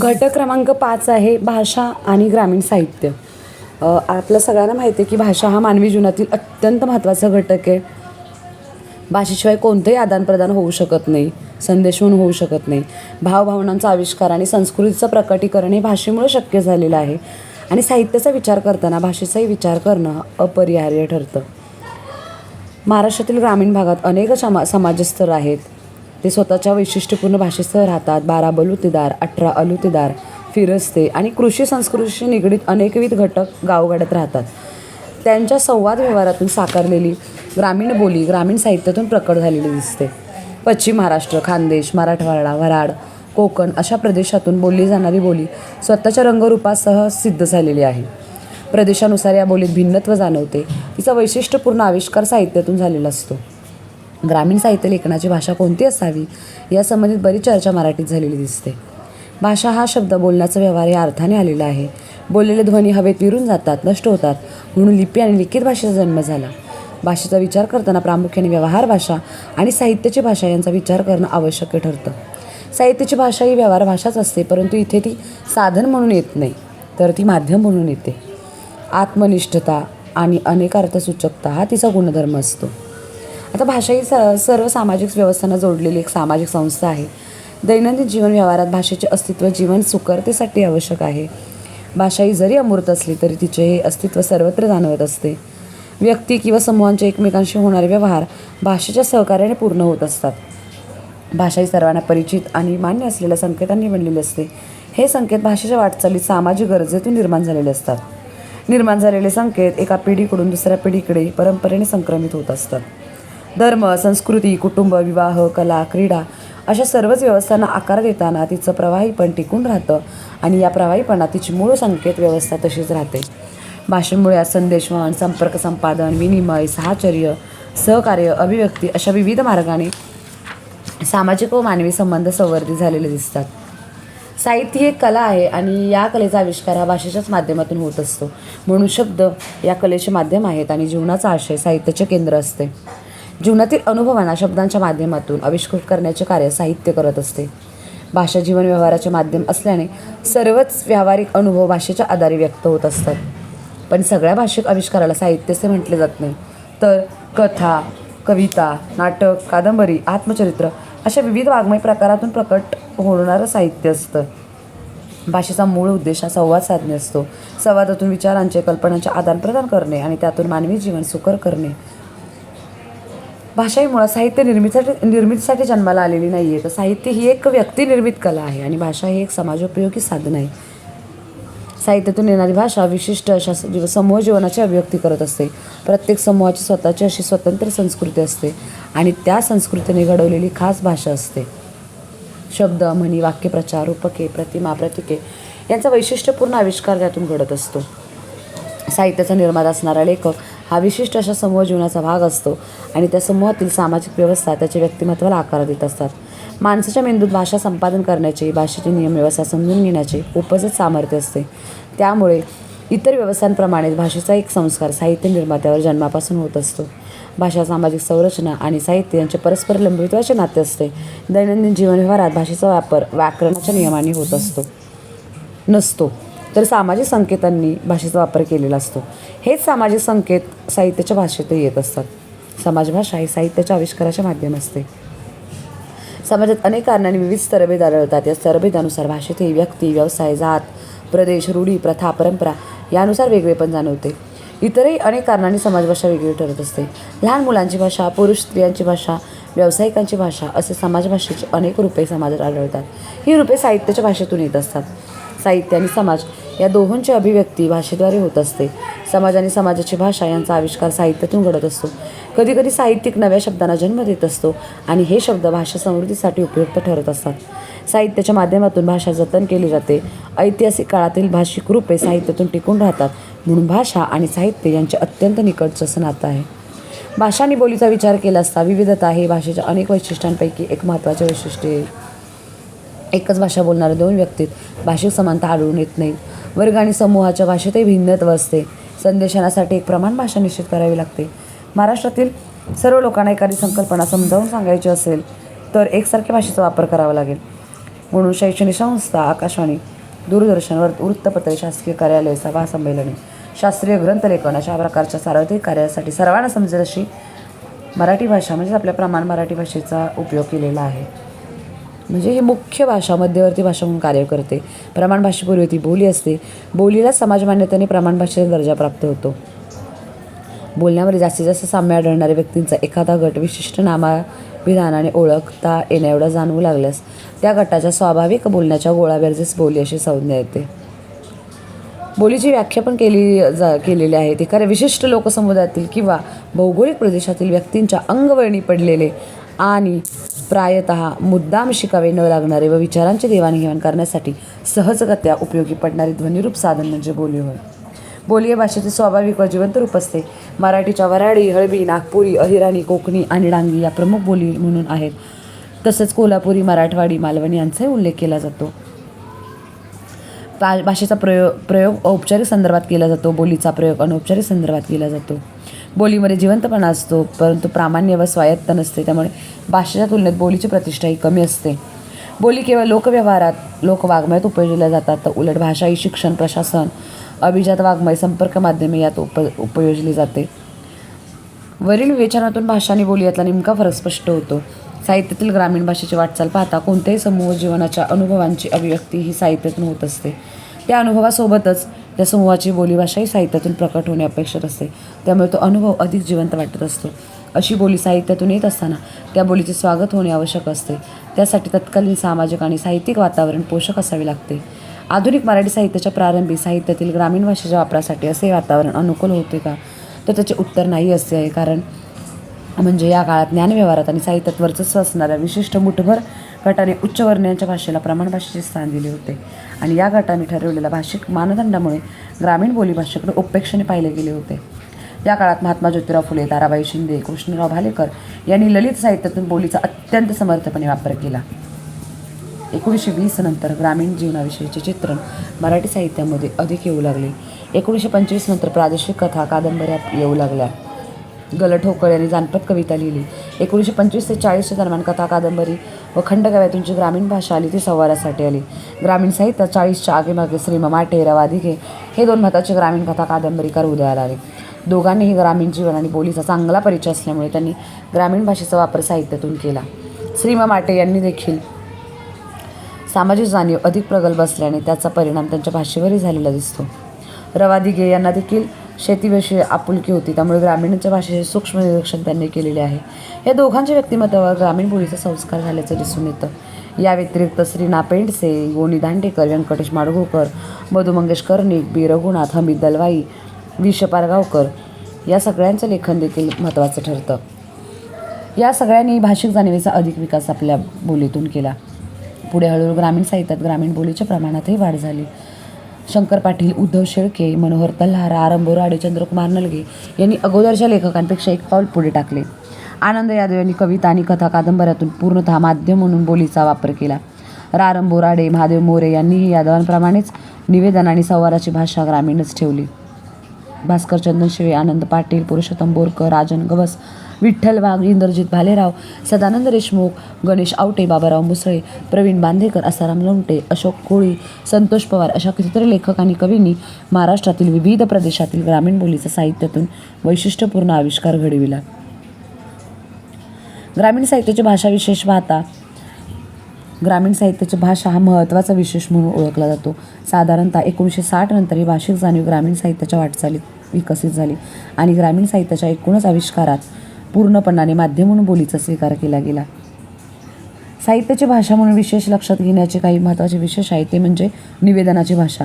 घटक क्रमांक पाच आहे भाषा आणि ग्रामीण साहित्य. आपल्या सगळ्यांना माहिती आहे की भाषा हा मानवी जीवनातील अत्यंत महत्त्वाचा घटक आहे. भाषेशिवाय कोणतंही आदानप्रदान होऊ शकत नाही संदेशवहन होऊ शकत नाही. भावभावनांचा आविष्कार आणि संस्कृतीचं प्रकटीकरण हे भाषेमुळे शक्य झालेलं आहे. आणि साहित्याचा विचार करताना भाषेचाही विचार करणं अपरिहार्य ठरतं. महाराष्ट्रातील ग्रामीण भागात अनेक समा समाजस्तर आहेत. ते स्वतःच्या वैशिष्ट्यपूर्ण भाषेसह राहतात. बारा बलुतेदार अठरा अलुतेदार फिरस्ते आणि कृषी संस्कृतीशी निगडीत अनेकविध घटक गावगाड्यात राहतात. त्यांच्या संवाद व्यवहारातून साकारलेली ग्रामीण बोली ग्रामीण साहित्यातून प्रकट झालेली दिसते. पश्चिम महाराष्ट्र खानदेश मराठवाडा वराड कोकण अशा प्रदेशातून बोलली जाणारी बोली स्वतःच्या रंगरूपासह सिद्ध झालेली आहे. प्रदेशानुसार या बोलीत भिन्नत्व जाणवते. तिचा वैशिष्ट्यपूर्ण आविष्कार साहित्यातून झालेला असतो. ग्रामीण साहित्य लेखनाची भाषा कोणती असावी या संबंधित बरीच चर्चा मराठीत झालेली दिसते. भाषा हा शब्द बोलण्याचा व्यवहार या अर्थाने आलेला आहे. बोललेले ध्वनी हवेत विरून जातात नष्ट होतात म्हणून लिपी आणि लिखित भाषेचा जन्म झाला. भाषेचा विचार करताना प्रामुख्याने व्यवहार भाषा आणि साहित्याची भाषा यांचा विचार करणं आवश्यक ठरतं. साहित्याची भाषा ही व्यवहार भाषाच असते परंतु इथे ती साधन म्हणून येत नाही तर ती माध्यम म्हणून येते. आत्मनिष्ठता आणि अनेकार्थसूचकता हा तिचा गुणधर्म असतो. आता भाषा ही स सर्व सामाजिक व्यवस्थांना जोडलेली एक सामाजिक संस्था आहे. दैनंदिन जीवन व्यवहारात भाषेचे अस्तित्व जीवन सुकरतेसाठी आवश्यक आहे. भाषा ही जरी अमूर्त असली तरी तिचे हे अस्तित्व सर्वत्र जाणवत असते. व्यक्ती किंवा समूहांचे एकमेकांशी होणारे व्यवहार भाषेच्या सहकार्याने पूर्ण होत असतात. भाषा ही सर्वांना परिचित आणि मान्य असलेल्या संकेतांनी बनलेली असते. हे संकेत भाषेच्या वाटचालीत सामाजिक गरजेतून निर्माण झालेले असतात. निर्माण झालेले संकेत एका पिढीकडून दुसऱ्या पिढीकडे परंपरेने संक्रमित होत असतात. धर्म संस्कृती कुटुंब विवाह कला क्रीडा अशा सर्वच व्यवस्थांना आकार देताना तिचं प्रवाहीपण टिकून राहतं आणि या प्रवाहीपणात तिची मूळ संकेत व्यवस्था तशीच राहते. भाषेमुळे आज संदेशवहन संपर्क संपादन विनिमय साहचर्य सहकार्य अभिव्यक्ती अशा विविध मार्गाने सामाजिक व मानवी संबंध संवर्धित झालेले दिसतात. साहित्य ही एक कला आहे आणि या कलेचा आविष्कार हा भाषेच्याच माध्यमातून होत असतो. म्हणून शब्द या कलेचे माध्यम आहेत आणि जीवनाचा आशय साहित्याचे केंद्र असते. जीवनातील अनुभवांना शब्दांच्या माध्यमातून आविष्कृत करण्याचे कार्य साहित्य करत असते. भाषा जीवन व्यवहाराचे माध्यम असल्याने सर्वच व्यावहारिक अनुभव भाषेच्या आधारे व्यक्त होत असतात. पण सगळ्या भाषिक आविष्काराला साहित्य असे म्हटले जात नाही. तर कथा कविता नाटक कादंबरी आत्मचरित्र अशा विविध वाङ्मय प्रकारातून प्रकट होणारं साहित्य असतं. भाषेचा मूळ उद्देश हा संवाद साधणे असतो. संवादातून विचारांचे कल्पनांचे आदानप्रदान करणे आणि त्यातून मानवी जीवन सुकर करणे. भाषा ही मुळात साहित्य निर्मितीसाठी निर्मितीसाठी जन्माला आलेली नाही आहे तर साहित्य ही एक व्यक्तिनिर्मित कला आहे आणि भाषा ही एक समाजोपयोगी साधन आहे. साहित्यातून येणारी भाषा विशिष्ट अशा जीव समूह जीवनाची अभिव्यक्ती करत असते. प्रत्येक समूहाची स्वतःची अशी स्वतंत्र संस्कृती असते आणि त्या संस्कृतीने घडवलेली खास भाषा असते. शब्द म्हणी वाक्यप्रचार रूपके प्रतिमा प्रतिके यांचा वैशिष्ट्यपूर्ण आविष्कार त्यातून घडत असतो. साहित्याचा निर्माता असणारा लेखक हा विशिष्ट अशा समूह जीवनाचा भाग असतो आणि त्या समूहातील सामाजिक व्यवस्था त्याच्या व्यक्तिमत्वाला आकार देत असतात. माणसाच्या मेंदूत भाषा संपादन करण्याचे भाषेचे नियम व्यवस्था समजून घेण्याचे उपजत सामर्थ्य असते. त्यामुळे इतर व्यवस्थांप्रमाणेच भाषेचा एक संस्कार साहित्य निर्मात्यावर जन्मापासून होत असतो. भाषा सामाजिक संरचना आणि साहित्य यांचे परस्पर लंबित्वाचे नाते असते. दैनंदिन जीवन व्यवहारात भाषेचा वापर व्याकरणाच्या नियमाने होत असतो. नसतो. तर सामाजिक संकेतांनी भाषेचा वापर केलेला असतो. हेच सामाजिक संकेत साहित्याच्या भाषेतही येत असतात. समाजभाषा ही साहित्याच्या आविष्काराचे माध्यम असते. समाजात अनेक कारणांनी विविध स्तरभेद आढळतात. या स्तरभेदानुसार भाषेतही व्यक्ती व्यवसाय जात प्रदेश रूढी प्रथा परंपरा यानुसार वेगळेपण जाणवते. इतरही अनेक कारणांनी समाजभाषा वेगळी ठरत असते. लहान मुलांची भाषा पुरुष स्त्रियांची भाषा व्यावसायिकांची भाषा असे समाजभाषेची अनेक रूपे समाजात आढळतात. ही रूपे साहित्याच्या भाषेतून येत असतात. साहित्य आणि समाज या दोहोंची अभिव्यक्ती भाषेद्वारे होत असते. समाज आणि समाजाची भाषा यांचा आविष्कार साहित्यातून घडत असतो. कधीकधी साहित्यिक नव्या शब्दांना जन्म देत असतो आणि हे शब्द भाषा समृद्धीसाठी उपयुक्त ठरत असतात. साहित्याच्या माध्यमातून भाषा जतन केली जाते. ऐतिहासिक काळातील भाषिक रूपे साहित्यातून टिकून राहतात. म्हणून भाषा आणि साहित्य यांचे अत्यंत निकटचं असं नातं आहे. भाषा आणि बोलीचा विचार केला असता विविधता हे भाषेच्या अनेक वैशिष्ट्यांपैकी एक महत्त्वाचे वैशिष्ट्य आहे. एकच भाषा बोलणाऱ्या दोन व्यक्तीत भाषिक समानता आढळून येत नाही. वर्ग आणि समूहाच्या भाषेतही भिन्नत्व असते. संदेशनासाठी एक प्रमाण भाषा निश्चित करावी लागते. महाराष्ट्रातील सर्व लोकांना एखादी संकल्पना समजावून सांगायची असेल तर एकसारख्या भाषेचा वापर करावा लागेल. म्हणून शैक्षणिक संस्था आकाशवाणी दूरदर्शनवर वृत्तपत्रे शासकीय कार्यालय सभा संमेलने शास्त्रीय ग्रंथलेखन अशा प्रकारच्या सार्वत्रिक कार्यासाठी सर्वांना समजेल अशी मराठी भाषा म्हणजेच आपल्या प्रमाण मराठी भाषेचा उपयोग केलेला आहे. म्हणजे ही मुख्य भाषा मध्यवर्ती भाषा म्हणून कार्य करते. प्रमाण भाषेपूर्वी ती बोली असते. बोलीला समाज मान्यतेने प्रमाण भाषेचा दर्जा प्राप्त होतो. बोलण्यामध्ये जास्तीत जास्त साम्य आढळणाऱ्या व्यक्तींचा एखादा गट विशिष्ट नामा विधानाने ओळखता येण्याएवढा जाणवू लागल्यास त्या गटाच्या स्वाभाविक बोलण्याच्या गोळाबेरजेस बोली अशी संज्ञा येते. बोलीची व्याख्या पण केली जा केलेली आहे. एखाद्या विशिष्ट लोकसमुदायातील किंवा भौगोलिक प्रदेशातील व्यक्तींच्या अंगवळणी पडलेले आणि प्रायतः मुद्दाम शिकावे न लागणारे व विचारांची देवाणघेवाण करण्यासाठी सहजगत्या उपयोगी पडणारे ध्वनिरूप साधन म्हणजे बोली होय. बोली या भाषेचे स्वाभाविक व जिवंत रूप असते. मराठीच्या वराडी हळबी नागपुरी अहिराणी कोकणी आणि डांगी या प्रमुख बोली म्हणून आहेत. तसंच कोल्हापुरी मराठवाडी मालवणी यांचाही उल्लेख केला जातो. भाषेचा प्रयोग प्रयोग औपचारिक संदर्भात केला जातो. बोलीचा प्रयोग अनौपचारिक संदर्भात केला जातो. बोलीमध्ये जिवंतपणा असतो परंतु प्रामाण्य व स्वायत्त नसते त्यामुळे भाषेच्या तुलनेत बोलीची प्रतिष्ठा ही कमी असते. बोली केवळ लोकव्यवहारात लोकवाङ्मयात उपयोजल्या जातात तर उलट भाषा ही शिक्षण प्रशासन अभिजात वाङ्मय संपर्क माध्यमे यात उप उपयोजली जाते. वरील विवेचनातून भाषा आणि बोली यातला नेमका फरक स्पष्ट होतो. साहित्यातील ग्रामीण भाषेची वाटचाल पाहता कोणत्याही समूह जीवनाच्या अनुभवांची अभिव्यक्ती ही साहित्यातून होत असते. त्या अनुभवासोबतच त्या समूहाची बोलीभाषाही साहित्यातून प्रकट होणे अपेक्षित असते. त्यामुळे तो अनुभव अधिक जिवंत वाटत असतो. अशी बोली साहित्यातून येत असताना त्या बोलीचे स्वागत होणे आवश्यक असते. त्यासाठी तत्कालीन सामाजिक आणि साहित्यिक वातावरण पोषक असावे लागते. आधुनिक मराठी साहित्याच्या प्रारंभी साहित्यातील ग्रामीण भाषेच्या वापरासाठी असे वातावरण अनुकूल होते का? तर त्याचे उत्तर नाही असे आहे. कारण म्हणजे या काळात ज्ञानव्यवहारात आणि साहित्यात वर्चस्व असणाऱ्या विशिष्ट मुठभर गटाने उच्च वर्णीयांच्या भाषेला प्रमाण भाषेचे स्थान दिले होते. आणि या गटाने ठरवलेल्या भाषिक मानदंडामुळे ग्रामीण बोलीभाषेकडे उपेक्षेने पाहिले गेले होते. या काळात महात्मा ज्योतिराव फुले ताराबाई शिंदे कृष्णराव भालेकर यांनी ललित साहित्यातून बोलीचा अत्यंत समर्थपणे वापर केला. एकोणीसशे वीस नंतर ग्रामीण जीवनाविषयीचे चित्रण मराठी साहित्यामध्ये अधिक येऊ लागले. एकोणीसशे पंचवीस नंतर प्रादेशिक कथा कादंबऱ्या येऊ लागल्या. गल ठोकळ यांनी जानपद कविता लिहिली. एकोणीसशे पंचवीस ते चाळीसच्या दरम्यान कथा कादंबरी व खंडकाव्यातून जी ग्रामीण भाषा आली ती संवादासाठी आली. ग्रामीण साहित्यात चाळीसच्या आगेमागे श्री माटे रवा हे दोन महत्त्वाचे ग्रामीण कथा कादंबरीकार उदयाला आले. दोघांनीही ग्रामीण जीवन आणि बोलीचा चांगला परिचय असल्यामुळे त्यांनी ग्रामीण भाषेचा वापर साहित्यातून केला. श्रीमा माटे यांनी देखील सामाजिक जाणीव अधिक प्रगल्भ असल्याने त्याचा परिणाम त्यांच्या भाषेवरही झालेला दिसतो. रवादिगे यांना देखील शेतीविषयी आपुलकी होती त्यामुळे ग्रामीणच्या भाषेचे सूक्ष्म निरीक्षण त्यांनी केलेले आहे. या दोघांच्या व्यक्तिमत्वावर ग्रामीण बोलीचा संस्कार झाल्याचं दिसून येतं. या व्यतिरिक्त श्री नापेंडसे गोनी दांडेकर व्यंकटेश माडगुळकर मधु मंगेश कर्णिक बी. रघुनाथ हमीद दलवाई वि पारगावकर या सगळ्यांचं लेखन देखील महत्त्वाचं ठरतं. या सगळ्यांनी भाषिक जाणीवेचा अधिक विकास आपल्या बोलीतून केला. पुढे हळूहळू ग्रामीण साहित्यात ग्रामीण बोलीच्या प्रमाणातही वाढ झाली. शंकर पाटील उद्धव शेळके मनोहर तल्हार आरंभ राडे चंद्रकुमार नलगे यांनी अगोदरच्या लेखकांपेक्षा एक पाऊल पुढे टाकले. आनंद यादव यांनी कविता आणि कथा कादंबऱ्यातून पूर्णतः माध्यम म्हणून बोलीचा वापर केला. रारम बोराडे महादेव मोरे यांनीही यादवांप्रमाणेच निवेदन आणि संवादाची भाषा ग्रामीणच ठेवली. भास्कर चंदन शिवे आनंद पाटील पुरुषोत्तम बोरकर राजन गवस विठ्ठल वाघ इंद्रजित भालेराव सदानंद देशमुख गणेश आवटे बाबाराव मुसळे प्रवीण बांदेकर आसाराम लोमटे अशोक कोळी संतोष पवार अशा कितीतरी लेखक आणि कवींनी महाराष्ट्रातील विविध प्रदेशातील ग्रामीण बोलीचा साहित्यातून वैशिष्ट्यपूर्ण आविष्कार घडविला. ग्रामीण साहित्याची भाषा विशेष पाहता ग्रामीण साहित्याची भाषा हा महत्त्वाचा विशेष म्हणून ओळखला जातो. साधारणतः एकोणीसशे साठ नंतर ही भाषिक जाणीव ग्रामीण साहित्याच्या वाटचालीत विकसित झाली आणि ग्रामीण साहित्याच्या एकूणच आविष्कारात पूर्णपणाने माध्यम म्हणून बोलीचा स्वीकार केला गेला. साहित्याची भाषा म्हणून विशेष लक्षात घेण्याचे काही महत्त्वाचे विशेष आहे ते म्हणजे निवेदनाची भाषा.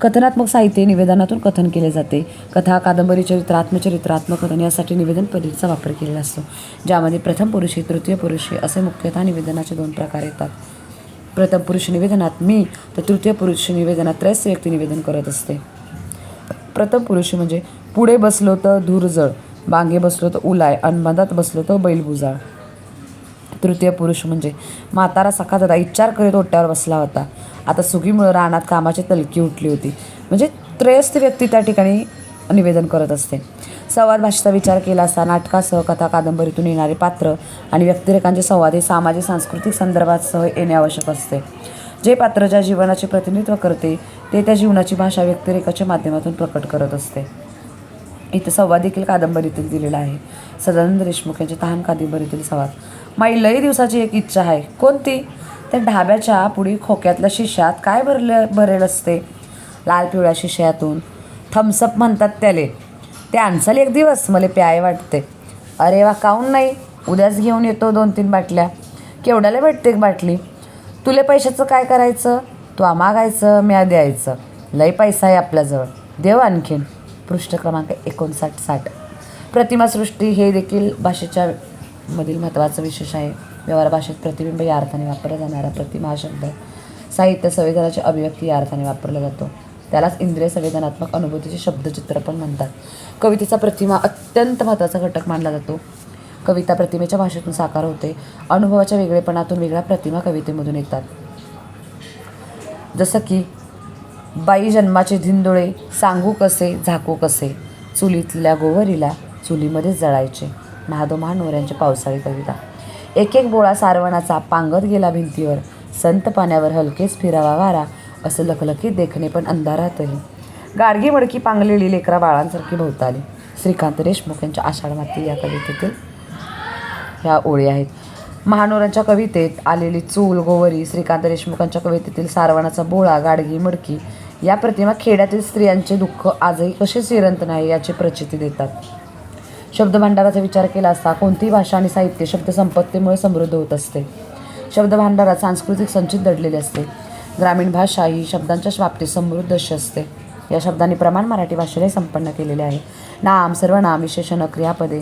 कथनात्मक साहित्य निवेदनातून कथन केले जाते. कथा कादंबरी चरित्र आत्मचरित्र आत्मकथन यासाठी निवेदन पद्धतीचा वापर केलेला असतो. ज्यामध्ये प्रथम पुरुषी तृतीय पुरुषी असे मुख्यतः निवेदनाचे दोन प्रकार येतात. प्रथम पुरुष निवेदनात मी तर तृतीय पुरुष निवेदनात त्रयस्थ व्यक्ती निवेदन करत असते. प्रथम पुरुषी म्हणजे पुढे बसलो तर धूरजळ मागे बसलो तर उलाय आणि बसलो तर बैलभुजाळ तृतीय पुरुष म्हणजे म्हातारा सखात होता इच्चार करीत ओट्यावर बसला होता. आता सुगीमुळं रानात कामाची तलकी उठली होती. म्हणजे त्रयस्थ व्यक्ती त्या ठिकाणी निवेदन करत असते. संवाद भाषेचा विचार केला असता नाटकासह कथा कादंबरीतून येणारे पात्र आणि व्यक्तिरेखांचे संवाद हे सामाजिक सांस्कृतिक संदर्भासह येणे आवश्यक असते. जे पात्र ज्या जीवनाचे प्रतिनिधित्व करते ते त्या जीवनाची भाषा व्यक्तिरेखाच्या माध्यमातून प्रकट करत असते. इथे संवाद देखील कादंबरीतील दिलेला आहे. सदानंद देशमुख यांच्या तहान कादंबरीतील संवाद माई लई दिवसाची एक इच्छा आहे. कोणती? त्या ढाब्याच्या पुढील खोक्यातल्या शिश्यात काय भरले भरेल असते? लाल पिवळ्या शिश्यातून थम्सअप म्हणतात त्याले. ते आणसाल एक दिवस मला प्याय वाटते. अरे वा काऊन नाही? उद्याच घेऊन येतो दोन तीन बाटल्या. केवढ्याला भेटते एक बाटली? तुले पैशाचं काय करायचं? तू मागायचं म्या द्यायचं. लई पैसा आहे आपल्याजवळ. देव आणखीन. पृष्ठ क्रमांक एकोणसाठ साठ. प्रतिमासृष्टी हे देखील भाषेच्या मधील महत्त्वाचं विशेष आहे. व्यवहार भाषेत प्रतिबिंब या अर्थाने वापरला जाणारा प्रतिमा हा शब्द. साहित्य संविधानाची अभिव्यक्ती या अर्थाने वापरला जातो. त्यालाच इंद्रिय संवेदनात्मक अनुभूतीचे शब्दचित्र पण म्हणतात. कवितेचा प्रतिमा अत्यंत महत्त्वाचा घटक मानला जातो. कविता प्रतिमेच्या भाषेतून साकार होते. अनुभवाच्या वेगळेपणातून वेगळ्या प्रतिमा कवितेमधून येतात. जसं की बाई जन्माचे धिंदोळे सांगू कसे झाकू कसे? चुलीतल्या गोवरीला चुलीमध्ये जळायचे. महादो महानवऱ्यांची पावसाळी कविता. एक एक बोळा सारवणाचा पांगत गेला भिंतीवर. संत पाण्यावर हलकेच फिरावा वारा असं लखलखीत देखणे पण अंधारातही. गाडगी मडकी पांगलेली लेकरा बाळांसारखी भोवताली. श्रीकांत देशमुख यांच्या आषाढ माती या कवितेतील ह्या ओळी आहेत. महानोरांच्या कवितेत आलेली चूल गोवरी श्रीकांत देशमुखांच्या कवितेतील सारवणाचा बोळा गाडगी मडकी या प्रतिमा खेड्यातील स्त्रियांचे दुःख आजही कसे सिरंत नाही याची प्रचिती देतात. शब्दभांडाराचा विचार केला असता कोणतीही भाषा आणि साहित्य शब्दसंपत्तीमुळे समृद्ध होत असते. शब्दभांडारात सांस्कृतिक संचित दडलेले असते. ग्रामीण भाषा ही शब्दांच्या बाबतीत समृद्ध अशी असते. या शब्दांनी प्रमाण मराठी भाषेलाही संपन्न केलेले आहे. नाम सर्वनाम विशेषण क्रियापदे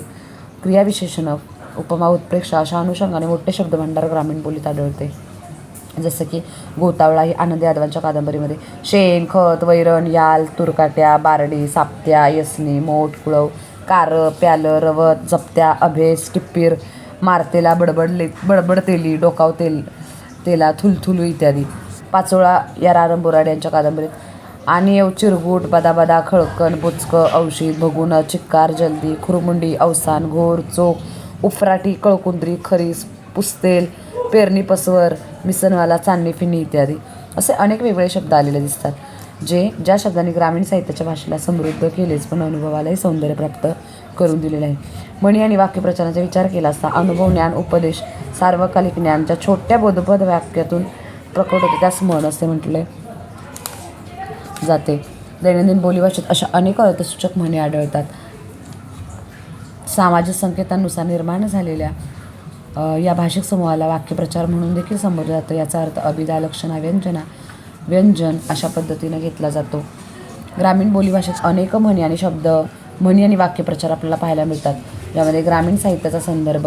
क्रियाविशेषण उपमा उत्प्रेक्षा अशा अनुषंगाने मोठे शब्दभांडार ग्रामीण बोलीत आढळते. जसं की गोतावळा ही आनंद यादवांच्या कादंबरीमध्ये. शेण खत वैरण याल तुरकाट्या बारडी साप्त्या यसनी मोठ कुळव कार प्यालं रवत जप्त्या अभेस टिप्पीर मारतेला बडबडले बडबडतेली डोकाव तेल तेला थुलथुलू इत्यादी. पाचोळा या रारम बोराड यांच्या कादंबरीत. आणि येऊ चिरगूट बदाबदा खळकण बुचकं औषध भगुन चिक्कार जल्दी खुरमुंडी अवसान घोर चोख उफराटी कळकुंद्री खरीस पुस्तेल पेरणी पसवर मिसनवाला चांदणी फिनी इत्यादी असे अनेक वेगळे शब्द आलेले दिसतात जे ज्या शब्दांनी ग्रामीण साहित्याच्या भाषेला समृद्ध केलेच पण अनुभवालाही सौंदर्य प्राप्त करून दिलेले आहे. म्हणी आणि वाक्यप्रचाराचा विचार केला असता अनुभव ज्ञान उपदेश सार्वकालिक ज्ञानच्या छोट्या बोधपद वाक्यातून प्रकट होते त्यास म्हण असे म्हटले जाते. दैनंदिन बोलीभाषेत अशा अनेक अर्थसूचक म्हणी आढळतात. सामाजिक संकेतांनुसार निर्माण झालेल्या या भाषिक समूहाला वाक्यप्रचार म्हणून देखील संबोधलं जातं. याचा अर्थ अभिदा लक्षणा व्यंजना. व्यंजन अशा पद्धतीनं घेतला जातो. ग्रामीण बोलीभाषेत अनेक म्हणी आणि शब्द म्हणी आणि वाक्यप्रचार आपल्याला पाहायला मिळतात. यामध्ये ग्रामीण साहित्याचा संदर्भ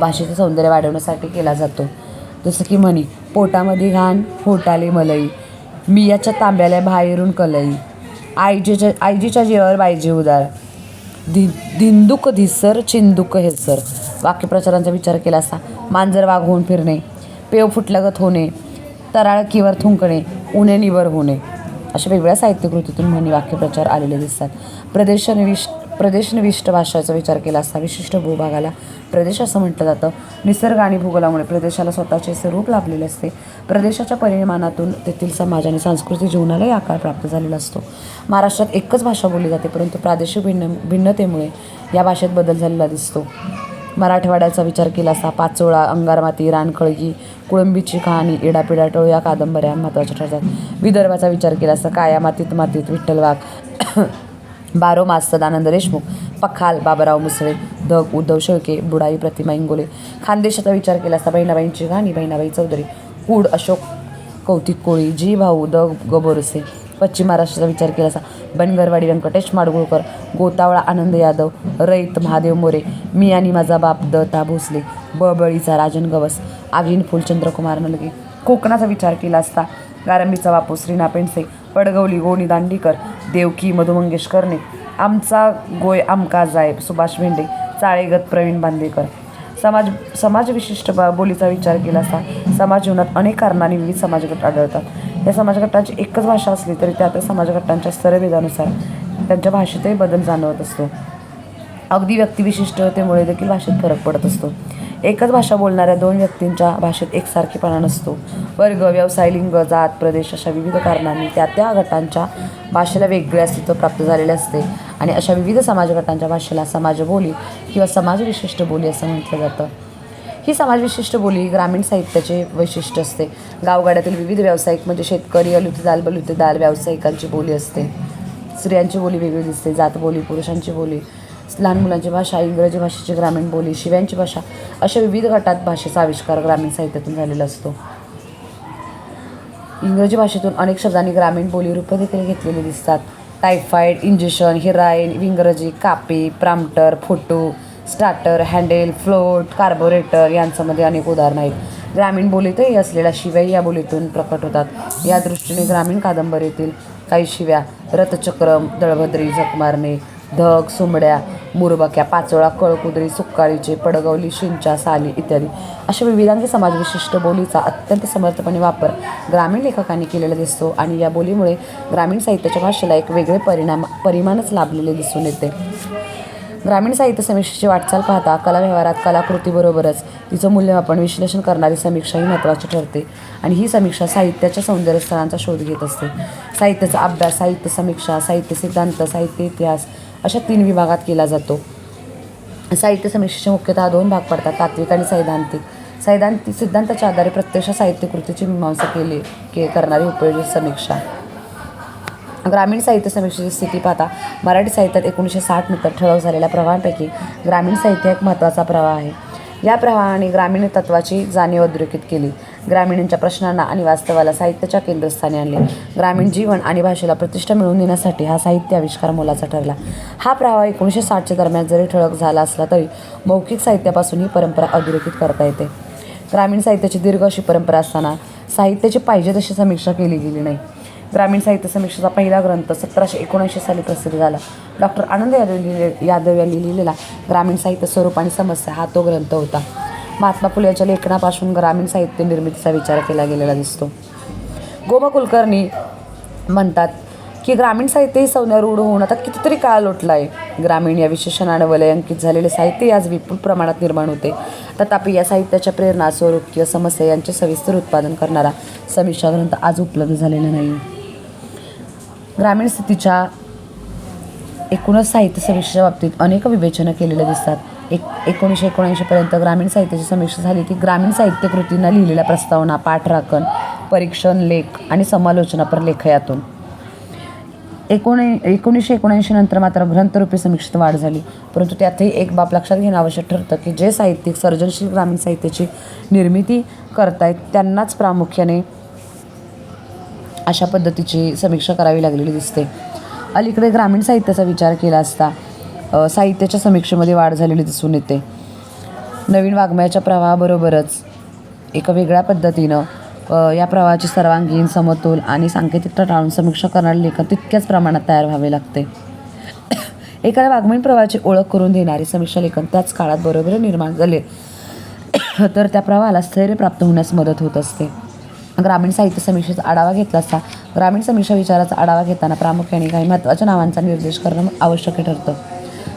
भाषेचं सौंदर्य वाढवण्यासाठी केला जातो. जसं की म्हणी पोटामध्ये घाण फोटाले मलई. मियाच्या तांब्याला बाहेरून कलई. आईजीच्या आईजीच्या जेवर बायजी उदार. दि दिंदुक धिसर चिंदुक हेसर. वाक्यप्रचारांचा विचार केला असता. मांजर वाघवून फिरणे पेव फुटलगत होणे तराळकीवर थुंकणे उणे निवर होणे. अशा वेगवेगळ्या साहित्यकृतीतून म्हणी वाक्यप्रचार आलेले दिसतात. प्रदेशनिविष्ट प्रदेशनिविष्ट भाषेचा विचार केला असता विशिष्ट भूभागाला प्रदेश असं म्हटलं जातं. निसर्ग आणि भूगोलामुळे प्रदेशाला स्वतःचे स्वरूप लाभलेले असते. प्रदेशाच्या परिमाणातून तेथील समाज आणि सांस्कृतिक जीवनालाही आकार प्राप्त झालेला असतो. महाराष्ट्रात एकच भाषा बोलली जाते परंतु प्रादेशिक भिन्न भिन्नतेमुळे या भाषेत बदल झालेला दिसतो. मराठवाड्याचा विचार केला असता पाचोळा अंगारमाती रानखळगी कुळंबीची कहाणी इडापिडा टोळ या कादंबऱ्या महत्त्वाच्या ठरतात. विदर्भाचा विचार केला असता काया मातीत मातीत विठ्ठल वाघ बारो मास सदानंद देशमुख पखाल बाबराव मुसळे धग उद्धव शेळके बुडाई प्रतिमा इंगोले. खानदेशाचा विचार केला असता बहिणाबाईंची गाणी बहिणाबाई चौधरी कूड अशोक कौतिक कोळी जी भाऊ द गबोरसे पश्चिम महाराष्ट्राचा विचार केला असा. बनगरवाडी व्यंकटेश माडगुळकर गोतावळा आनंद यादव रईत महादेव मोरे मी आणि माझा बाप दता भोसले बळबळीचा राजन गवस आगीन फुलचंद्रकुमार नलगे. कोकणाचा विचार केला असता गारंबीचा बापू श्रीना पेंडसे पडगवली गोणी दांडीकर देवकी मधुमंगेश कर्णे आमचा गोय आमका जाय सुभाष भेंडे चाळेगत प्रवीण बांदेकर समाज समाजविशिष्ट बा बोलीचा विचार केला असता समाज जीवनात अनेक कारणांनी विविध समाजगट आढळतात. या समाजगटाची एकच भाषा असली तरी त्या त्या समाजगटांच्या स्तरभेदानुसार त्यांच्या भाषेतही बदल जाणवत असतो. अगदी व्यक्तिविशिष्टतेमुळे देखील भाषेत फरक पडत असतो. एकच भाषा बोलणाऱ्या दोन व्यक्तींच्या भाषेत एकसारखेपणा नसतो. वर्ग व्यवसाय लिंग जात प्रदेश अशा विविध कारणांनी त्या त्या गटांच्या भाषेला वेगळे अस्तित्व प्राप्त झालेले असते. आणि अशा विविध समाजगटांच्या भाषेला समाजबोली किंवा समाजविशिष्ट बोली असं म्हटलं जातं. ही समाजविशिष्ट बोली ग्रामीण साहित्याचे वैशिष्ट्य असते. गावगाड्यातील विविध व्यावसायिक म्हणजे शेतकरी अलुतेदार बलुतेदार व्यावसायिकांची बोली असते. स्त्रियांची बोली वेगळी दिसते जातबोली पुरुषांची बोली लहान मुलांची भाषा इंग्रजी भाषेची ग्रामीण बोली शिव्यांची भाषा अशा विविध गटात भाषेचा आविष्कार ग्रामीण साहित्यातून झालेला असतो. इंग्रजी भाषेतून अनेक शब्दांनी ग्रामीण बोली रूपं देखील घेतलेली दिसतात. टायफाईड इंजेक्शन हिराईन इंग्रजी copy prompter photo starter handle float carburettor यांच्यामध्ये अनेक उदाहरणं आहेत. ग्रामीण बोलीतही असलेल्या शिव्याही या बोलीतून प्रकट होतात. या दृष्टीने ग्रामीण कादंबरीतील काही शिव्या रथचक्रम दळभद्री झक मारणे धग सुंबड्या मुरबक्या पाचोळा कळकुदरी सुक्काळीचे पडगवली शिंचा साली इत्यादी अशा विविधांगी समाजविशिष्ट बोलीचा अत्यंत समर्थपणे वापर ग्रामीण लेखकांनी केलेला दिसतो आणि या बोलीमुळे ग्रामीण साहित्याच्या भाषेला एक वेगळे परिणाम परिमाणच लाभलेले दिसून येते. ग्रामीण साहित्य समीक्षेची वाटचाल पाहता कला व्यवहारात कलाकृतीबरोबरच तिचं मूल्यमापन विश्लेषण करणारी समीक्षा ही महत्त्वाची ठरते आणि ही समीक्षा साहित्याच्या सौंदर्यस्थळांचा शोध घेत असते. साहित्याचा अभ्यास साहित्य समीक्षा साहित्य सिद्धांत साहित्य इतिहास अशा तीन विभागात केला जातो. साहित्य समीक्षेचे मुख्यतः दोन भाग पडतात तात्विक आणि सैद्धांतिक. सैद्धांतिक सिद्धांताच्या आधारे प्रत्यक्ष साहित्य कृतीची मीमांसा केली के करणारी उपयोजित समीक्षा. ग्रामीण साहित्य समीक्षेची स्थिती पाहता मराठी साहित्यात एकोणीसशे साठ नंतर ठळक झालेल्या प्रवाहांपैकी ग्रामीण साहित्य एक महत्त्वाचा प्रवाह आहे. या प्रवाहाने ग्रामीण तत्वाची जाणीव अधोरेखित केली. ग्रामीणांच्या प्रश्नांना आणि वास्तवाला साहित्याच्या केंद्रस्थानी आणले. ग्रामीण जीवन आणि भाषेला प्रतिष्ठा मिळवून देण्यासाठी हा साहित्य आविष्कार मोलाचा ठरला. हा प्रवाह एकोणीसशे साठच्या दरम्यान जरी ठळक झाला असला तरी मौखिक साहित्यापासून ही परंपरा अधोरेखित करता येते. ग्रामीण साहित्याची दीर्घ अशी परंपरा असताना साहित्याची पाहिजे तशी समीक्षा केली गेली नाही. ग्रामीण साहित्य समीक्षेचा पहिला ग्रंथ सतराशे एकोणऐंशी साली प्रसिद्ध झाला. डॉक्टर आनंद यादव लिहिले यादव यांनी लिहिलेला ग्रामीण साहित्य स्वरूप आणि समस्या हा तो ग्रंथ होता. महात्मा फुले यांच्या लेखनापासून ग्रामीण साहित्य निर्मितीचा विचार केला गेलेला दिसतो. गोमा कुलकर्णी म्हणतात की ग्रामीण साहित्य ही संज्ञा होऊन आता कितीतरी काळ लोटला आहे ग्रामीण या विशेषणानं वलयांकित झालेले साहित्य आज विपुल प्रमाणात निर्माण होते. तथापि या साहित्याच्या प्रेरणा स्वरूप किंवा समस्या यांचे सविस्तर उत्पादन करणारा समीक्षा ग्रंथ आज उपलब्ध झालेला नाही. ग्रामीण स्थितीच्या एकूणच साहित्य समीक्षेच्या बाबतीत अनेक विवेचनं केलेल्या दिसतात. एक एकोणीसशे एकोणऐंशीपर्यंत ग्रामीण साहित्याची समीक्षा झाली की ग्रामीण साहित्य कृतींना लिहिलेल्या प्रस्तावना पाठराखण परीक्षण लेख आणि समालोचनापर लेख यातून एकोण एकोणीसशे एकोणऐंशी नंतर मात्र ग्रंथरूपी समीक्षेत वाढ झाली. परंतु त्यातही एक बाब लक्षात घेणं आवश्यक ठरतं की जे साहित्यिक सर्जनशील ग्रामीण साहित्याची निर्मिती करतायत त्यांनाच प्रामुख्याने अशा पद्धतीची समीक्षा करावी लागलेली दिसते. अलीकडे ग्रामीण साहित्याचा विचार केला असता साहित्याच्या समीक्षेमध्ये वाढ झालेली दिसून येते. नवीन वाङ्मयाच्या प्रवाहाबरोबरच एका वेगळ्या पद्धतीनं या प्रवाहाची सर्वांगीण समतोल आणि सांकेतिकता टाळून समीक्षा करणारे लेखन तितक्याच प्रमाणात तयार व्हावे लागते. एखाद्या वाङ्मयीन प्रवाहाची ओळख करून देणारे समीक्षा लेखन त्याच काळात बरोबर निर्माण झाले तर त्या प्रवाहाला स्थैर्य प्राप्त होण्यास मदत होत असते. ग्रामीण साहित्य समीक्षेचा आढावा घेतला असता ग्रामीण समीक्षा विचाराचा आढावा घेताना प्रामुख्याने काही महत्त्वाच्या नावांचा निर्देश करणं आवश्यक ठरतं.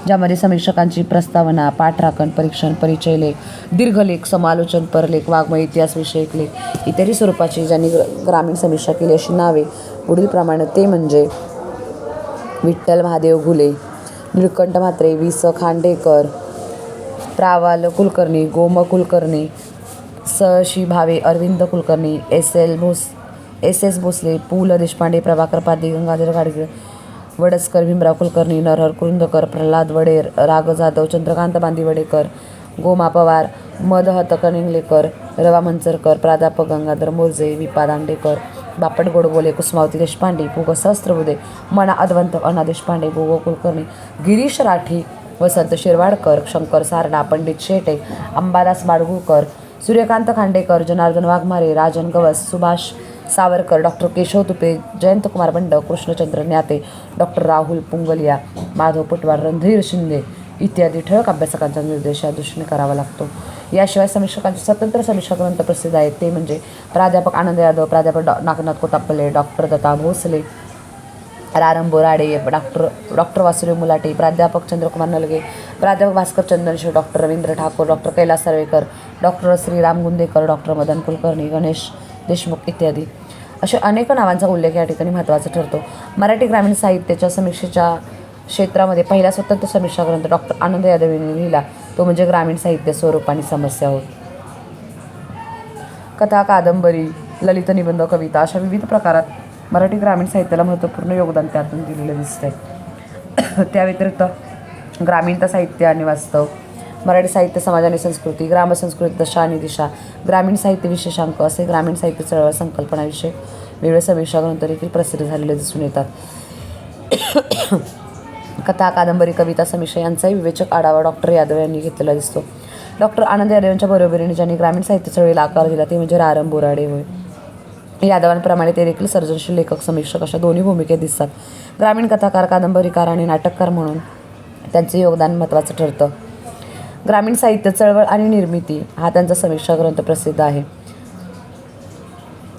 ज्यामध्ये समीक्षकांची प्रस्तावना पाठराखण परीक्षण परिचय लेख दीर्घलेख समालोचन परलेख वाङ्मय इतिहासविषयक लेख इत्यादी स्वरूपाची ज्यांनी ग्रामीण समीक्षा केली अशी नावे पुढील प्रमाणे ते म्हणजे विठ्ठल महादेव घुले निळकंठ म्हात्रे वि स खांडेकर प्रावाल कुलकर्णी गोम कुलकर्णी स शी भावे अरविंद कुलकर्णी एस एल भोस एस एस भोसले पु ल देशपांडे प्रभाकर पादे गंगाधर गाडगे वडसकर भीमराव कुलकर्णी नरहर कुरुंदकर प्रल्हाद वडेर राग जाधव चंद्रकांत बांदिवडेकर गोमा पवार मद कणिंगलेकर रवा मंचरकर प्राध्यापक गंगाधर मोर्जे विपा दांडेकर बापट गोडबोले कुसुमावती देशपांडे पुग सहस्त्रबुदे मना अद्वंत अण्णा देशपांडे गोगो कुलकर्णी गिरीश राठी वसंत शिरवाडकर शंकर सारडा पंडित शेटे अंबादास बाडगुळकर सूर्यकांत खांडेकर जनार्दन वाघमारे राजन गवस सुभाष सावरकर डॉक्टर केशव तुपे जयंतकुमार बंड कृष्णचंद्र न्याते डॉक्टर राहुल पुंगलिया माधव पटवार रणधीर शिंदे इत्यादी ठळक अभ्यासकांचा निर्देश या दृष्टीने करावा लागतो. याशिवाय समीक्षकांचे स्वतंत्र समीक्षक ग्रंथ प्रसिद्ध आहेत. ते म्हणजे प्राध्यापक आनंद यादव प्राध्यापक डॉ नागनाथ कोतापले डॉक्टर दत्ता भोसले रारंबो राडे डॉक्टर डॉक्टर वासुदेव मुलाटे प्राध्यापक चंद्रकुमार नलगे प्राध्यापक Bhaskar Chandanshiv doctor Ravindra Thakur doctor Kailas Sarvekar doctor Shriram Gundekar doctor Madan Kulkarni Ganesh Deshmukh इत्यादी. अशा अनेक नावांचा उल्लेख या ठिकाणी महत्त्वाचा ठरतो. मराठी ग्रामीण साहित्याच्या समीक्षेच्या क्षेत्रामध्ये पहिला स्वतंत्र समीक्षा ग्रंथ डॉक्टर आनंद यादव यांनी लिहिला. तो म्हणजे ग्रामीण साहित्य स्वरूप आणि समस्या होत कथा कादंबरी ललित निबंध कविता अशा विविध प्रकारात मराठी ग्रामीण साहित्याला महत्त्वपूर्ण योगदान त्यातून दिलेलं दिसतंय. त्या व्यतिरिक्त ग्रामीणता साहित्य आणि वास्तव मराठी साहित्य समाज आणि संस्कृती ग्रामसंस्कृती दशा आणि दिशा ग्रामीण साहित्य विशेषांक असे ग्रामीण साहित्य चळवळ संकल्पनाविषयी वेगळे समीक्षा ग्रंथ देखील प्रसिद्ध झालेले दिसून येतात. कथा कादंबरी कविता समीक्षा यांचाही विवेचक आढावा डॉक्टर यादव यांनी घेतलेला दिसतो. डॉक्टर आनंद यादव यांच्या बरोबरीने ज्यांनी ग्रामीण साहित्य चळवळीला आकार दिला ते म्हणजे रारम बोराडे होय. यादवांप्रमाणे ते देखील सर्जनशील लेखक समीक्षक अशा दोन्ही भूमिकेत दिसतात. ग्रामीण कथाकार कादंबरीकार आणि नाटककार म्हणून त्यांचे योगदान महत्त्वाचं ठरतं. ग्रामीण साहित्य चळवळ आणि निर्मिती हा त्यांचा समीक्षा ग्रंथ प्रसिद्ध आहे.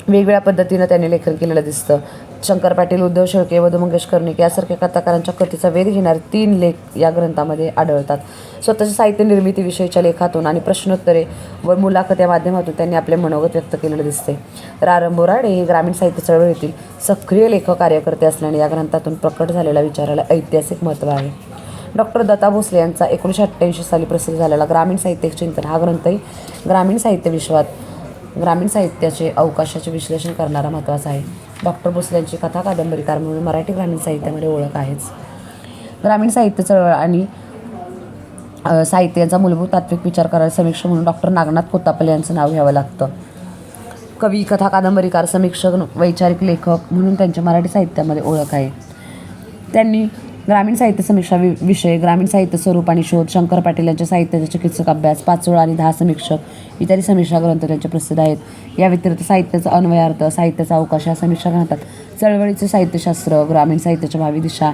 वेगवेगळ्या पद्धतीनं त्यांनी लेखन केलेलं दिसतं. शंकर पाटील उद्धव शेळके वधू मंगेश कर्णिक यासारख्या कथाकारांच्या कथेचा वेध घेणारे तीन लेख या ग्रंथामध्ये आढळतात. स्वतःच्या साहित्य निर्मितीविषयीच्या लेखातून आणि प्रश्नोत्तरे व मुलाखत या माध्यमातून त्यांनी आपले मनोगत व्यक्त केलेलं दिसते. रारम बोराडे हे ग्रामीण साहित्य चळवळीतील सक्रिय लेखक कार्यकर्ते असल्याने या ग्रंथातून प्रकट झालेल्या विचाराला ऐतिहासिक महत्त्व आहे. डॉक्टर दत्ता भोसले यांचा एकोणीसशे अठ्ठ्याऐंशी साली प्रसिद्ध झालेला ग्रामीण साहित्य चिंतन हा ग्रंथही ग्रामीण साहित्य विश्वात ग्रामीण साहित्याचे अवकाशाचे विश्लेषण करणारा महत्त्वाचा आहे. डॉक्टर भोसले यांची कथा कादंबरीकार म्हणून मराठी ग्रामीण साहित्यामध्ये ओळख आहेच. ग्रामीण साहित्य चळवळ आणि साहित्याचा साहित्य यांचा मूलभूत तात्विक विचार करायला समीक्षक म्हणून डॉक्टर नागनाथ कोतापले यांचं नाव घ्यावं लागतं. कवी कथा कादंबरीकार समीक्षक वैचारिक लेखक म्हणून त्यांच्या मराठी साहित्यामध्ये ओळख आहे. त्यांनी ग्रामीण साहित्य समीक्षा वि विषय ग्रामीण साहित्य स्वरूप आणि शोध शंकर पाटील यांच्या साहित्याचे चिकित्सक अभ्यास पाचोळा आणि दहा समीक्षक इत्यादी समीक्षा ग्रंथ त्यांचे प्रसिद्ध आहेत. या व्यतिरिक्त साहित्याचा अन्वयार्थ साहित्याचा अवकाश या समीक्षा ग्रंथात चळवळीचे साहित्यशास्त्र ग्रामीण साहित्याच्या भावी दिशा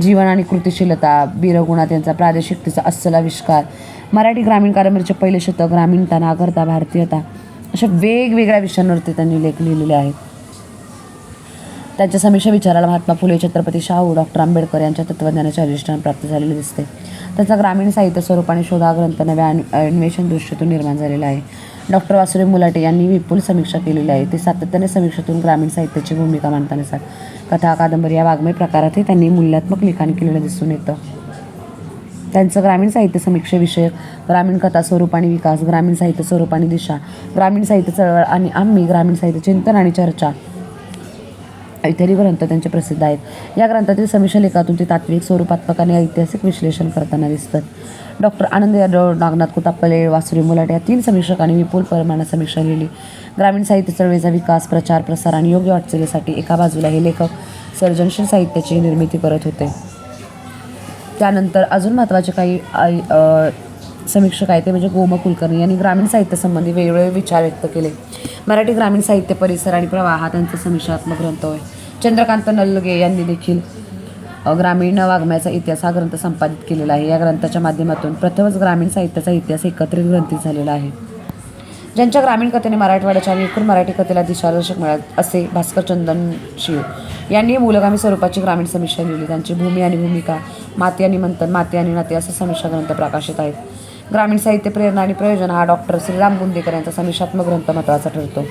जीवन आणि कृतिशीलता बीरगुणात यांचा प्रादेशिकतेचा अस्सल आविष्कार मराठी ग्रामीण कादंबरीचे पहिले शतक ग्रामीणता नागरता भारतीयता अशा वेगवेगळ्या विषयांवरती त्यांनी लेख लिहिलेले आहेत. त्यांच्या समीक्षा विचाराला महात्मा फुले छत्रपती शाहू डॉक्टर आंबेडकर यांच्या तत्त्वज्ञानाचे अधिष्ठान प्राप्त झालेले दिसते. त्यांचा ग्रामीण साहित्य स्वरूप आणि शोधा ग्रंथ नव्या अन्वेषण दृष्टीतून निर्माण झालेला आहे. डॉक्टर वासुदेव मुलाटे यांनी विपुल समीक्षा केलेली आहे. ते सातत्याने समीक्षेतून ग्रामीण साहित्याची भूमिका मांडताना कथा कादंबरी या वाङ्मय प्रकारातही त्यांनी मूल्यात्मक लिखाण केलेलं दिसून येतं. त्यांचं ग्रामीण साहित्य समीक्षेविषयक ग्रामीण कथा स्वरूप आणि विकास ग्रामीण साहित्य स्वरूप आणि दिशा ग्रामीण साहित्य चळवळ आणि आम्ही ग्रामीण साहित्य चिंतन आणि चर्चा इत्यादी ग्रंथ त्यांचे प्रसिद्ध आहेत. या ग्रंथातील समीक्षा लेखातून ते तात्विक स्वरूपात्मक आणि ऐतिहासिक विश्लेषण करताना दिसतात. डॉक्टर आनंद यादव नागनाथ कुतापले वासुरी मुलाट या तीन समीक्षकांनी विपुल प्रमाणात समीक्षा लिहिली. ग्रामीण साहित्य चळवळीचा विकास प्रचार प्रसार आणि योग्य वाटचालीसाठी एका बाजूला हे लेखक सर्जनशील साहित्याची निर्मिती करत होते. त्यानंतर अजून महत्त्वाचे काही समीक्षक आहेत ते म्हणजे गोम कुलकर्णी यांनी ग्रामीण साहित्यासंबंधी वेगवेगळे विचार व्यक्त केले. मराठी ग्रामीण साहित्य परिसर आणि प्रवाह हा त्यांचा समीक्षात्मक ग्रंथ होय. चंद्रकांत नल्लगे यांनी देखील ग्रामीण वाङ्मयाचा इतिहास हा ग्रंथ संपादित केलेला आहे. या ग्रंथाच्या माध्यमातून प्रथमच ग्रामीण साहित्याचा इतिहास एकत्रित ग्रंथित झालेला आहे. ज्यांच्या ग्रामीण कथेने मराठवाड्याच्या आणि एकूण मराठी कथेला दिशादर्शक मिळाले असे भास्कर चंदन शिव यांनी मूलगामी स्वरूपाची ग्रामीण समीक्षा लिहिली. त्यांची भूमी आणि भूमिका माती आणि मंथन माती आणि नाते असे समीक्षा ग्रंथ प्रकाशित आहेत. ग्रामीण साहित्य प्रेरणा आणि प्रयोजन हा डॉक्टर श्रीराम गुंदेकर यांचा समीक्षात्मक ग्रंथ महत्त्वाचा ठरतो.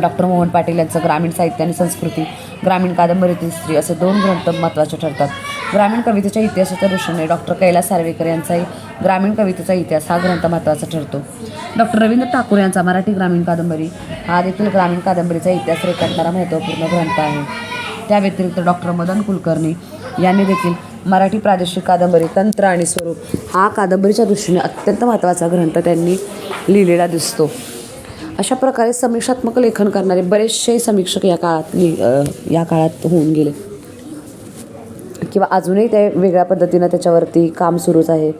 डॉक्टर मोहन पाटील यांचं ग्रामीण साहित्य आणि संस्कृती ग्रामीण कादंबरीतील स्त्री असे दोन ग्रंथ महत्त्वाचे ठरतात. ग्रामीण कवितेच्या इतिहासाच्या दृष्टीने डॉक्टर कैलास सार्वेकर यांचाही ग्रामीण कवितेचा इतिहास हा ग्रंथ महत्त्वाचा ठरतो. डॉक्टर रवींद्र ठाकूर यांचा मराठी ग्रामीण कादंबरी हा देखील ग्रामीण कादंबरीचा इतिहास रेखाटणारा महत्त्वपूर्ण ग्रंथ आहे. त्या व्यतिरिक्त डॉक्टर मदन कुलकर्णी यांनी देखील मराठी प्रादेशिक कादंबरी तंत्र आणि स्वरूप हा कादंबरीच्या दृष्टीने अत्यंत महत्त्वाचा ग्रंथ त्यांनी लिहिलेला दिसतो. अशा प्रकारे समीक्षात्मक लेखन करणारे बरेचसे समीक्षक या काळात लि- या काळात होऊन गेले. किंवा अजूनही ते वेगळ्या पद्धतीनं त्याच्यावरती काम सुरूच आहे.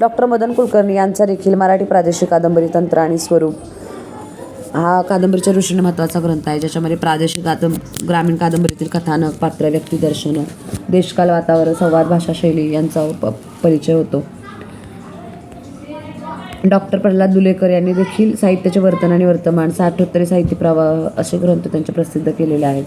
डॉक्टर मदन कुलकर्णी यांचा देखील मराठी प्रादेशिक कादंबरी तंत्र आणि स्वरूप हा कादंबरीच्या दृष्टीने महत्त्वाचा ग्रंथ आहे ज्याच्यामध्ये प्रादेशिक कादं ग्रामीण कादंबरीतील कथानक पात्र व्यक्तिदर्शनं देशकाल वातावरण संवाद भाषा शैली यांचा प- परिचय होतो. डॉक्टर प्रल्हाद दुलेकर यांनी देखील साहित्याचे वर्तन आणि वर्तमान साठोत्तरी साहित्य प्रवाह असे ग्रंथ त्यांचे प्रसिद्ध केलेले आहेत.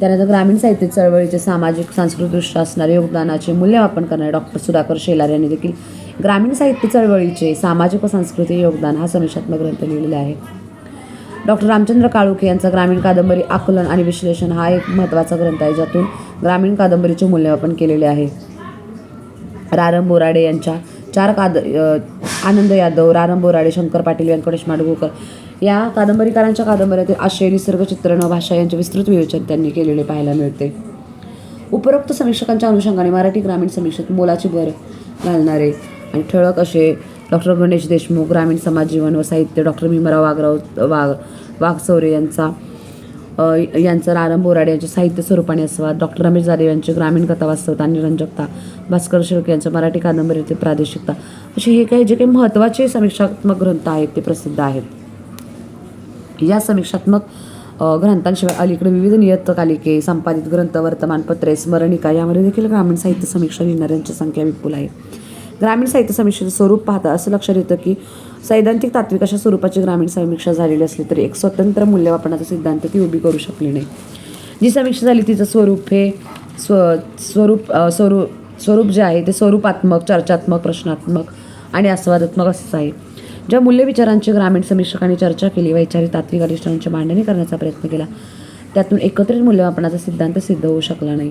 त्यानंतर ग्रामीण साहित्य चळवळीचे सामाजिक सांस्कृतिकदृष्ट्या असणारे योगदानाचे मूल्यमापन करणारे डॉक्टर सुधाकर शेलार यांनी देखील ग्रामीण साहित्य चळवळीचे सामाजिक व सांस्कृतिक योगदान हा समीक्षात्मक ग्रंथ लिहिलेला आहे. डॉक्टर रामचंद्र काळुखे यांचा ग्रामीण कादंबरी आकलन आणि विश्लेषण हा एक महत्त्वाचा ग्रंथ आहे ज्यातून ग्रामीण कादंबरीचे मूल्यमापन केलेले आहे. रारम बोराडे यांच्या चार काद आनंद यादव रारम बोराडे शंकर पाटील व्यंकटेश माडगुळकर या कादंबरीकारांच्या कादंबऱ्यातील आशय निसर्ग चित्रण भाषा यांचे विस्तृत विवेचन त्यांनी केलेले पाहायला मिळते. उपरोक्त समीक्षकांच्या अनुषंगाने मराठी ग्रामीण समीक्षेत मोलाची भर घालणारे आणि ठळक असे डॉक्टर गणेश देशमुख ग्रामीण समाज जीवन व साहित्य डॉक्टर भीमराव वाघराव वाघ वाघचौरे यांचा अ, यांचं रारम बोराडे यांचे साहित्य स्वरूपाने असवा डॉक्टर रमेश जाधव यांचे ग्रामीण कथा वास्तवता आणि रंजकता. भास्कर शेळके यांच्या मराठी कादंबरीतील प्रादेशिकता. असे हे काही जे काही महत्त्वाचे समीक्षात्मक ग्रंथ आहेत ते प्रसिद्ध आहेत. या समीक्षात्मक ग्रंथांशिवाय अलीकडे विविध नियतकालिके संपादित ग्रंथ वर्तमानपत्रे स्मरणिका यामध्ये देखील ग्रामीण साहित्य समीक्षा लिहिणाऱ्यांची संख्या विपुल आहे. ग्रामीण साहित्य समीक्षेचं स्वरूप पाहता असं लक्षात येतं की सैद्धांतिक तात्विक अशा स्वरूपाची ग्रामीण समीक्षा झालेली असली तरी एक स्वतंत्र मूल्यमापनाचा सिद्धांत ती उभी करू शकली नाही. जी समीक्षा झाली तिचं स्वरूप हे स्व स्वरूप स्वरूप स्वरूप जे आहे ते स्वरूपात्मक चर्चात्मक प्रश्नात्मक आणि आस्वादात्मक असंच आहे. ज्या मूल्यविचारांची ग्रामीण समीक्षकांनी चर्चा केली वैचारिक तात्विक अधिष्ठानांची मांडणी करण्याचा प्रयत्न केला त्यातून एकत्रित मूल्यमापनाचा सिद्धांत सिद्ध होऊ शकला नाही.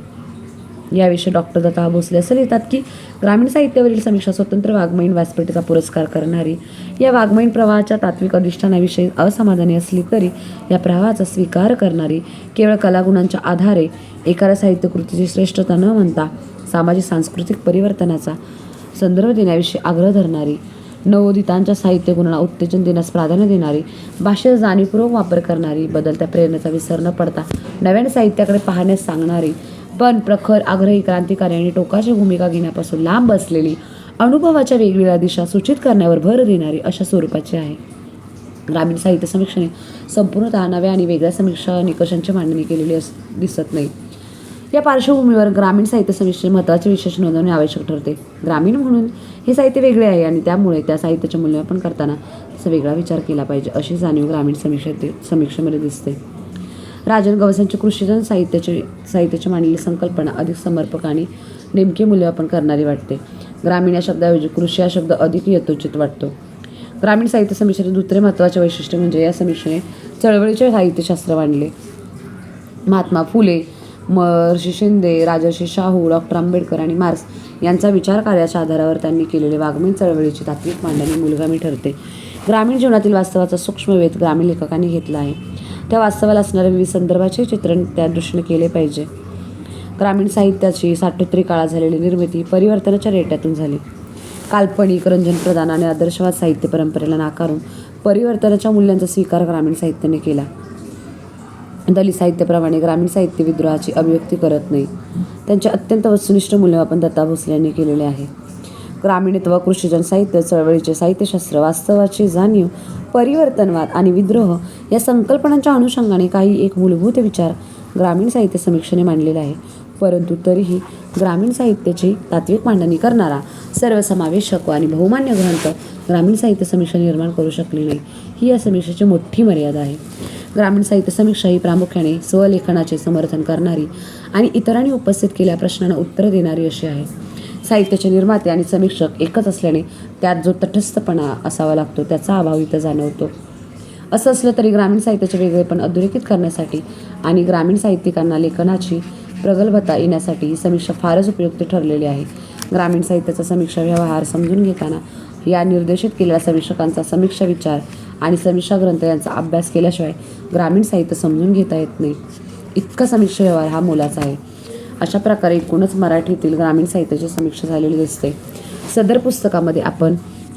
याविषयी डॉक्टर दत्ता भोसले असं लिहितात की ग्रामीण साहित्यावरील समीक्षा स्वतंत्र वाङ्मयीन व्यासपीठाचा पुरस्कार करणारी या वाङ्मयीन प्रवाहाच्या तात्विक अधिष्ठानाविषयी असमाधानी असली तरी या प्रवाहाचा स्वीकार करणारी केवळ कलागुणांच्या आधारे एखाद्या साहित्यकृतीची श्रेष्ठता न म्हणता सामाजिक सांस्कृतिक परिवर्तनाचा संदर्भ देण्याविषयी आग्रह धरणारी नवोदितांच्या साहित्य गुणांना उत्तेजन देण्यास प्राधान्य देणारी भाषेचा जाणीवपूर्वक वापर करणारी बदलत्या प्रेरणेचा विसर न पडता नव्याने साहित्याकडे पाहण्यास सांगणारी पण प्रखर आग्रही क्रांतिकारी आणि टोकाची भूमिका घेण्यापासून लांब असलेली अनुभवाच्या वेगवेगळ्या दिशा सूचित करण्यावर भर देणारी अशा स्वरूपाची आहे. ग्रामीण साहित्य समीक्षेने संपूर्णतः नव्या आणि वेगळ्या समीक्षा निकषांची मांडणी केलेली अस दिसत नाही. या पार्श्वभूमीवर ग्रामीण साहित्य समीक्षे महत्त्वाचे विशेष नोंदवणे आवश्यक ठरते. ग्रामीण म्हणून हे साहित्य वेगळे आहे आणि त्यामुळे त्या साहित्याचे मूल्यमापन करताना त्याचा वेगळा विचार केला पाहिजे अशी जाणीव ग्रामीण समीक्षेत समीक्षेमध्ये दिसते. राजन गवसांची कृषीजन साहित्याची साहित्याची मांडलेली संकल्पना अधिक समर्पक आणि नेमके मूल्यमापन करणारी वाटते. ग्रामीण या शब्दाऐवजी कृषी हा शब्द अधिक यथोचित वाटतो. ग्रामीण साहित्य समीक्षेचे दुसरे महत्त्वाचे वैशिष्ट्य म्हणजे या समीक्षेने चळवळीचे साहित्यशास्त्र मांडले. महात्मा फुले महर्षी शिंदे राजर्षी शाहू डॉक्टर आंबेडकर आणि मार्क्स यांचा विचार कार्याच्या आधारावर त्यांनी केलेले वाग्मयीन चळवळीची तात्विक मांडणी मुलगामी ठरते. ग्रामीण जीवनातील वास्तवाचा सूक्ष्मवेध ग्रामीण लेखकांनी घेतला आहे. त्या वास्तवाला असणाऱ्या विविध संदर्भाचे चित्रण त्या दृष्टीने केले पाहिजे. ग्रामीण साहित्याची साठोत्तरी काळात झालेली निर्मिती परिवर्तनाच्या रेट्यातून झाली. काल्पनिक रंजनप्रदान आणि आदर्शवाद साहित्य परंपरेला नाकारून परिवर्तनाच्या मूल्यांचा स्वीकार ग्रामीण साहित्याने केला. दलित साहित्याप्रमाणे ग्रामीण साहित्य विद्रोहाची अभिव्यक्ती करत नाही. त्यांचे अत्यंत वस्तुनिष्ठ मूल्यमापन दत्ता भोसले यांनी केलेले आहे. ग्रामीणत्व कृषीजन साहित्य चळवळीचे साहित्यशास्त्र वास्तवाची जाणीव परिवर्तनवाद आणि विद्रोह या संकल्पनांच्या अनुषंगाने काही एक मूलभूत विचार ग्रामीण साहित्य समीक्षेने मांडलेला आहे. परंतु तरीही ग्रामीण साहित्याची तात्विक मांडणी करणारा सर्वसमावेशक आणि बहुमान्य ग्रंथ ग्रामीण साहित्य समीक्षा निर्माण करू शकली नाही ही या समीक्षेची मोठी मर्यादा आहे. ग्रामीण साहित्य समीक्षा ही प्रामुख्याने स्वलेखनाचे समर्थन करणारी आणि इतरांनी उपस्थित केलेल्या प्रश्नांना उत्तर देणारी अशी आहे. साहित्याचे निर्माते आणि समीक्षक एकच असल्याने त्यात जो तटस्थपणा असावा लागतो त्याचा अभाव इथं जाणवतो. असं असलं तरी ग्रामीण साहित्याचे वेगळेपण अधोरेखित करण्यासाठी आणि ग्रामीण साहित्यिकांना लेखनाची प्रगल्भता येण्यासाठी ही समीक्षा फारच उपयुक्त ठरलेली आहे. ग्रामीण साहित्याचा समीक्षा व्यवहार समजून घेताना या निर्देशित केलेल्या समीक्षकांचा समीक्षा विचार आणि समीक्षा ग्रंथ यांचा अभ्यास केल्याशिवाय ग्रामीण साहित्य समजून घेता येत नाही. इतका समीक्षा व्यवहार हा मोलाचा आहे. अशा प्रकारे एकूणच मराठीतील ग्रामीण साहित्याची समीक्षा झालेली दिसते. सदर पुस्तकामध्ये आपण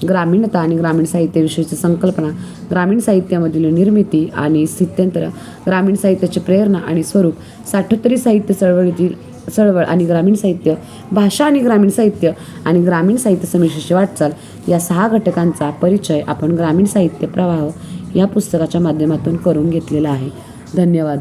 ग्रामीणता आणि ग्रामीण साहित्याविषयीची संकल्पना ग्रामीण साहित्यामधील निर्मिती आणि स्थित्यंतर ग्रामीण साहित्याची प्रेरणा आणि स्वरूप साठोत्तरी साहित्य चळवळीतील चळवळ आणि ग्रामीण साहित्य भाषा आणि ग्रामीण साहित्य आणि ग्रामीण साहित्य समीक्षेची वाटचाल या सहा घटकांचा परिचय आपण ग्रामीण साहित्य प्रवाह या पुस्तकाच्या माध्यमातून करून घेतलेला आहे. धन्यवाद.